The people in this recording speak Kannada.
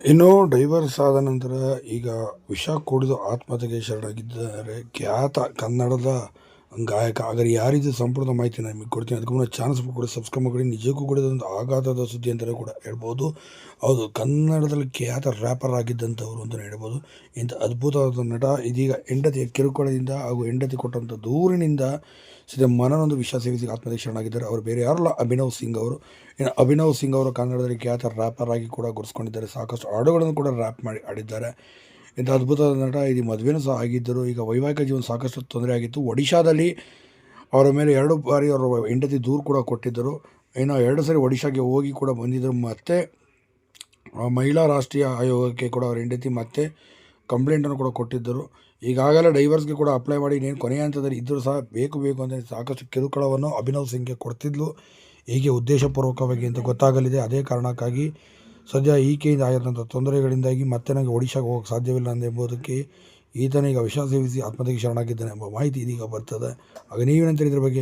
ಇನ್ನು ಡೈವರ್ಸ್ ಆದ ನಂತರ ಈಗ ವಿಷ ಕುಡಿದು ಆತ್ಮಹತ್ಯೆಗೆ ಶರಣಾಗಿದ್ದಾರೆ. ಖ್ಯಾತ ಕನ್ನಡದ ಗಾಯಕ ಹಾಗಾದ್ರೆ ಯಾರಿದು ಸಂಪೂರ್ಣ ಮಾಹಿತಿ ನಿಮಗೆ ಕೊಡ್ತೀನಿ. ಅದಕ್ಕೂ ಮುನ್ನ ಚಾನಲ್ಸ್ ಕೂಡ ಸಬ್ಸ್ಕ್ರೈಬ್ ಮಾಡಿ ನಿಜಕ್ಕೂ ಕೂಡ ಇದೊಂದು ಆಘಾತದ ಸುದ್ದಿ ಅಂತಲೇ ಕೂಡ ಹೇಳ್ಬೋದು. ಹೌದು, ಕನ್ನಡದಲ್ಲಿ ಖ್ಯಾತ ರ್ಯಾಪರ್ ಆಗಿದ್ದಂಥವ್ರು ಅಂತಲೇ ಹೇಳ್ಬೋದು. ಇಂಥ ಅದ್ಭುತವಾದ ನಟ, ಇದೀಗ ಹೆಂಡತಿಯ ಕಿರುಕುಳದಿಂದ ಹಾಗೂ ಹೆಂಡತಿ ಕೊಟ್ಟಂಥ ದೂರಿನಿಂದ ಸೀದಾ ಮನನೊಂದು ವಿಷ ಸೇವಿಸಿ ಆತ್ಮಹತ್ಯೆ ಶರಣಾಗಿದ್ದಾರೆ ಅವರು ಬೇರೆ ಯಾರಲ್ಲ, ಅಭಿನವ್ ಸಿಂಗ್ ಅವರು. ಇನ್ನು ಅಭಿನವ್ ಸಿಂಗ್ ಅವರು ಕನ್ನಡದಲ್ಲಿ ಖ್ಯಾತ ರ್ಯಾಪರ್ ಆಗಿ ಕೂಡ ಗುರುಸ್ಕೊಂಡಿದ್ದಾರೆ ಸಾಕಷ್ಟು ಹಾಡುಗಳನ್ನು ಕೂಡ ರ್ಯಾಪ್ ಮಾಡಿ ಆಡಿದ್ದಾರೆ. ಇಂಥ ಅದ್ಭುತವಾದ ನಟ ಇದು ಮದುವೆನೂ ಸಹ ಆಗಿದ್ದರು. ಈಗ ವೈವಾಹಿಕ ಜೀವನ ಸಾಕಷ್ಟು ತೊಂದರೆ ಆಗಿತ್ತು. ಒಡಿಶಾದಲ್ಲಿ ಅವರ ಮೇಲೆ ಎರಡು ಬಾರಿ ಅವರು ಹೆಂಡತಿ ದೂರು ಕೂಡ ಕೊಟ್ಟಿದ್ದರು. ಇನ್ನು ಎರಡು ಸರಿ ಒಡಿಶಾಗೆ ಹೋಗಿ ಕೂಡ ಬಂದಿದ್ದರು. ಮತ್ತೆ ಮಹಿಳಾ ರಾಷ್ಟ್ರೀಯ ಆಯೋಗಕ್ಕೆ ಕೂಡ ಅವರ ಹೆಂಡತಿ ಮತ್ತೆ ಕಂಪ್ಲೇಂಟನ್ನು ಕೂಡ ಕೊಟ್ಟಿದ್ದರು. ಈಗಾಗಲೇ ಡೈವರ್ಸ್ಗೆ ಕೂಡ ಅಪ್ಲೈ ಮಾಡಿ ಇನ್ನೇನು ಕೊನೆಯ ಹಂತದಲ್ಲಿ ಇದ್ದರೂ ಸಹ ಬೇಕು ಬೇಕು ಅಂತ ಸಾಕಷ್ಟು ಕಿರುಕುಳವನ್ನು ಅಭಿನವ್ ಸಿಂಗ್ಗೆ ಕೊಡ್ತಿದ್ಲು. ಹೀಗೆ ಉದ್ದೇಶಪೂರ್ವಕವಾಗಿ ಅಂತ ಗೊತ್ತಾಗಲಿದೆ. ಅದೇ ಕಾರಣಕ್ಕಾಗಿ ಸದ್ಯ ಈಕೆಯಿಂದ ಆಗಿರುವಂಥ ತೊಂದರೆಗಳಿಂದಾಗಿ ಮತ್ತೆ ನನಗೆ ಒಡಿಶಾಗೆ ಹೋಗೋಕ್ಕೆ ಸಾಧ್ಯವಿಲ್ಲ ಎಂಬುದಕ್ಕೆ ಈತನೀಗ ವಿಷ ಸೇವಿಸಿ ಆತ್ಮಹತ್ಯೆಗೆ ಶರಣಾಗಿದ್ದಾನೆ ಎಂಬ ಮಾಹಿತಿ ಇದೀಗ ಬರ್ತದೆ. ಆಗ ನೀವೇನಂತೀರಿ ಇದ್ರ ಬಗ್ಗೆ?